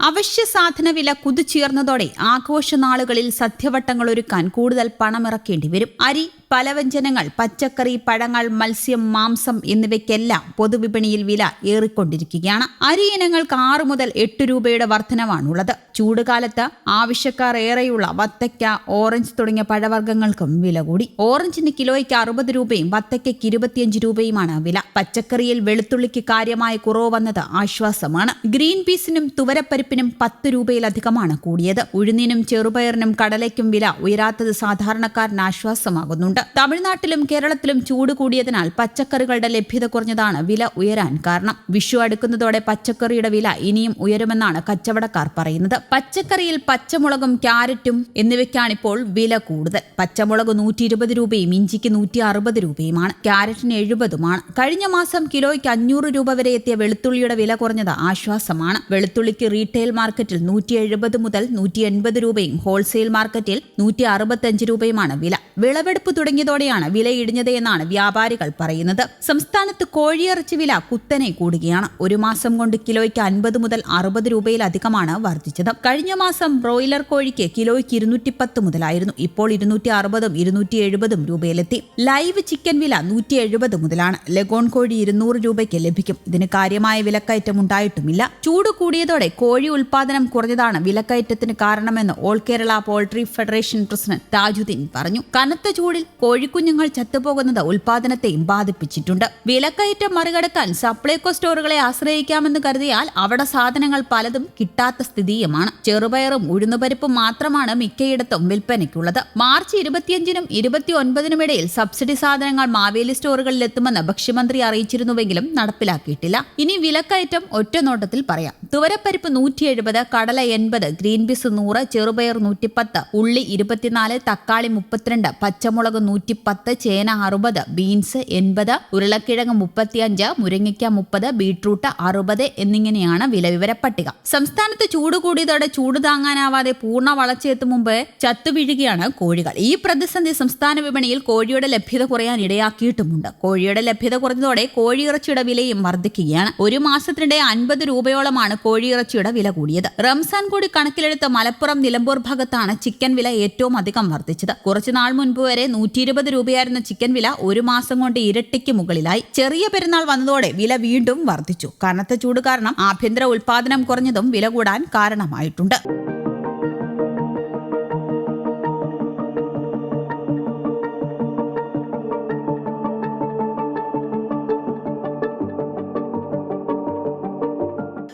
അവശ്യ സാധന വില കുതിച്ചുയർന്നതോടെ ആഘോഷനാളുകളിൽ സദ്യവട്ടങ്ങൾ ഒരുക്കാൻ കൂടുതൽ പണമിറക്കേണ്ടി വരും. അരി പലവ്യഞ്ജനങ്ങൾ പച്ചക്കറി പഴങ്ങൾ മത്സ്യം മാംസം എന്നിവയ്ക്കെല്ലാം പൊതുവിപണിയിൽ വില ഏറിക്കൊണ്ടിരിക്കുകയാണ്. അരി ഇനങ്ങൾക്ക് ആറ് മുതൽ എട്ട് രൂപയുടെ വർധനവാണുള്ളത്. ചൂടുകാലത്ത് ആവശ്യക്കാർ ഏറെയുള്ള വത്തയ്ക്ക ഓറഞ്ച് തുടങ്ങിയ പഴവർഗങ്ങൾക്കും വില കൂടി. ഓറഞ്ചിന് കിലോയ്ക്ക് അറുപത് രൂപയും വത്തയ്ക്കയ്ക്ക് ഇരുപത്തിയഞ്ച് രൂപയുമാണ് വില. പച്ചക്കറിയിൽ വെളുത്തുള്ളിക്ക് കാര്യമായ കുറവ് വന്നത് ആശ്വാസമാണ്. ഗ്രീൻ പീസിനും തുവരപ്പരിപ്പിനും പത്ത് രൂപയിലധികമാണ് കൂടിയത്. ഉഴുന്നിനും ചെറുപയറിനും കടലയ്ക്കും വില ഉയരാത്തത് സാധാരണക്കാരന് ആശ്വാസമാകുന്നുണ്ട്. തമിഴ്നാട്ടിലും കേരളത്തിലും ചൂട് കൂടിയതിനാൽ പച്ചക്കറികളുടെ ലഭ്യത കുറഞ്ഞതാണ് വില ഉയരാൻ കാരണം. വിഷു അടുക്കുന്നതോടെ പച്ചക്കറിയുടെ വില ഇനിയും ഉയരുമെന്നാണ് കച്ചവടക്കാർ പറയുന്നത്. പച്ചക്കറിയിൽ പച്ചമുളകും ക്യാരറ്റും എന്നിവയ്ക്കാണിപ്പോൾ വില കൂടുതൽ. പച്ചമുളക് നൂറ്റി ഇരുപത് രൂപയും ഇഞ്ചിക്ക് നൂറ്റി അറുപത് രൂപയുമാണ്. ക്യാരറ്റിന് എഴുപതുമാണ്. കഴിഞ്ഞ മാസം കിലോയ്ക്ക് അഞ്ഞൂറ് രൂപ വരെ എത്തിയ വെളുത്തുള്ളിയുടെ വില കുറഞ്ഞത് ആശ്വാസമാണ്. വെളുത്തുള്ളിക്ക് റീറ്റെയിൽ മാർക്കറ്റിൽ നൂറ്റി എഴുപത് മുതൽ നൂറ്റി എൺപത് രൂപയും ഹോൾസെയിൽ മാർക്കറ്റിൽ നൂറ്റി അറുപത്തഞ്ച് രൂപയുമാണ് വില. വിളവെടുപ്പ് തുടങ്ങിയതോടെയാണ് വില ഇടിഞ്ഞത് എന്നാണ് വ്യാപാരികൾ പറയുന്നത്. സംസ്ഥാനത്ത് കോഴിയിറച്ചി വില കുത്തനെ കൂടുകയാണ്. ഒരു മാസം കൊണ്ട് കിലോയ്ക്ക് അൻപത് മുതൽ അറുപത് രൂപയിലധികമാണ് വർദ്ധിച്ചത്. കഴിഞ്ഞ മാസം ബ്രോയിലർ കോഴിക്ക് കിലോയ്ക്ക് ഇരുന്നൂറ്റി പത്ത് മുതലായിരുന്നു. ഇപ്പോൾ ഇരുന്നൂറ്റി അറുപതും ഇരുന്നൂറ്റി എഴുപതും രൂപയിലെത്തി. ലൈവ് ചിക്കൻ വില നൂറ്റി എഴുപത് മുതലാണ്. ലഗോൺ കോഴി ഇരുന്നൂറ് രൂപയ്ക്ക് ലഭിക്കും. ഇതിന് കാര്യമായ വിലക്കയറ്റം ഉണ്ടായിട്ടുമില്ല. ചൂട് കൂടിയതോടെ കോഴി ഉൽപാദനം കുറഞ്ഞതാണ് വിലക്കയറ്റത്തിന് കാരണമെന്ന് all Kerala poultry federation president Thajudheen പറഞ്ഞു. കനത്ത ചൂടിൽ കോഴിക്കുഞ്ഞുങ്ങൾ ചത്തുപോകുന്നത് ഉൽപാദനത്തെയും ബാധിപ്പിച്ചിട്ടുണ്ട്. വിലക്കയറ്റം മറികടക്കാൻ സപ്ലൈകോ സ്റ്റോറുകളെ ആശ്രയിക്കാമെന്ന് കരുതിയാൽ അവിടെ സാധനങ്ങൾ പലതും കിട്ടാത്ത സ്ഥിതിയുമാണ്. ചെറുപയറും ഉഴുന്നുപരിപ്പും മാത്രമാണ് മിക്കയിടത്തും വിൽപ്പനയ്ക്കുള്ളത്. മാർച്ച് ഇരുപത്തിയഞ്ചിനും ഇരുപത്തി ഒൻപതിനും ഇടയിൽ സബ്സിഡി സാധനങ്ങൾ മാവേലി സ്റ്റോറുകളിൽ എത്തുമെന്ന് ഭക്ഷ്യമന്ത്രി അറിയിച്ചിരുന്നുവെങ്കിലും നടപ്പിലാക്കിയിട്ടില്ല. ഇനി വിലക്കയറ്റം ഒറ്റനോട്ടത്തിൽ പറയാം. തുവരപ്പരിപ്പ് നൂറ്റി എഴുപത് കടല എൺപത് ഗ്രീൻ പീസ് നൂറ് ചെറുപയർ നൂറ്റിപ്പത്ത് ഉള്ളി ഇരുപത്തിനാല് തക്കാളി മുപ്പത്തിരണ്ട് പച്ചമുളക് നൂറ്റിപ്പത്ത് ചേന അറുപത് ബീൻസ് എൺപത് ഉരുളക്കിഴങ്ങ് മുപ്പത്തിയഞ്ച് മുരിങ്ങയ്ക്ക മുപ്പത് ബീട്രൂട്ട് അറുപത് എന്നിങ്ങനെയാണ് വില വിവര പട്ടിക. സംസ്ഥാനത്ത് ചൂട് കൂടിയതോടെ ചൂട് താങ്ങാനാവാതെ പൂർണ വളർച്ചയെത്തും മുമ്പ് ചത്തുവീഴുകയാണ് കോഴികൾ. ഈ പ്രതിസന്ധി സംസ്ഥാന വിപണിയിൽ കോഴിയുടെ ലഭ്യത കുറയാൻ ഇടയാക്കിയിട്ടുമുണ്ട്. കോഴിയുടെ ലഭ്യത കുറഞ്ഞതോടെ കോഴിയിറച്ചിയുടെ വിലയും വർദ്ധിക്കുകയാണ്. ഒരു മാസത്തിനിടെ അൻപത് രൂപയോളമാണ് കോഴിയിറച്ചിയുടെ വില കൂടിയത്. റംസാൻ കൂടി കണക്കിലെടുത്ത് മലപ്പുറം നിലമ്പൂർ ഭാഗത്താണ് ചിക്കൻ വില ഏറ്റവും അധികം വർദ്ധിച്ചത്. കുറച്ചുനാൾ മുൻപ് വരെ നൂറ്റി ഇരുപത് രൂപയായിരുന്ന ചിക്കൻ വില ഒരു മാസം കൊണ്ട് ഇരട്ടിക്ക് മുകളിലായി. ചെറിയ പെരുന്നാൾ വന്നതോടെ വില വീണ്ടും വർദ്ധിച്ചു. കനത്ത ചൂട് കാരണം ആഭ്യന്തര ഉൽപാദനം കുറഞ്ഞതും വില കൂടാൻ കാരണമായിട്ടുണ്ട്.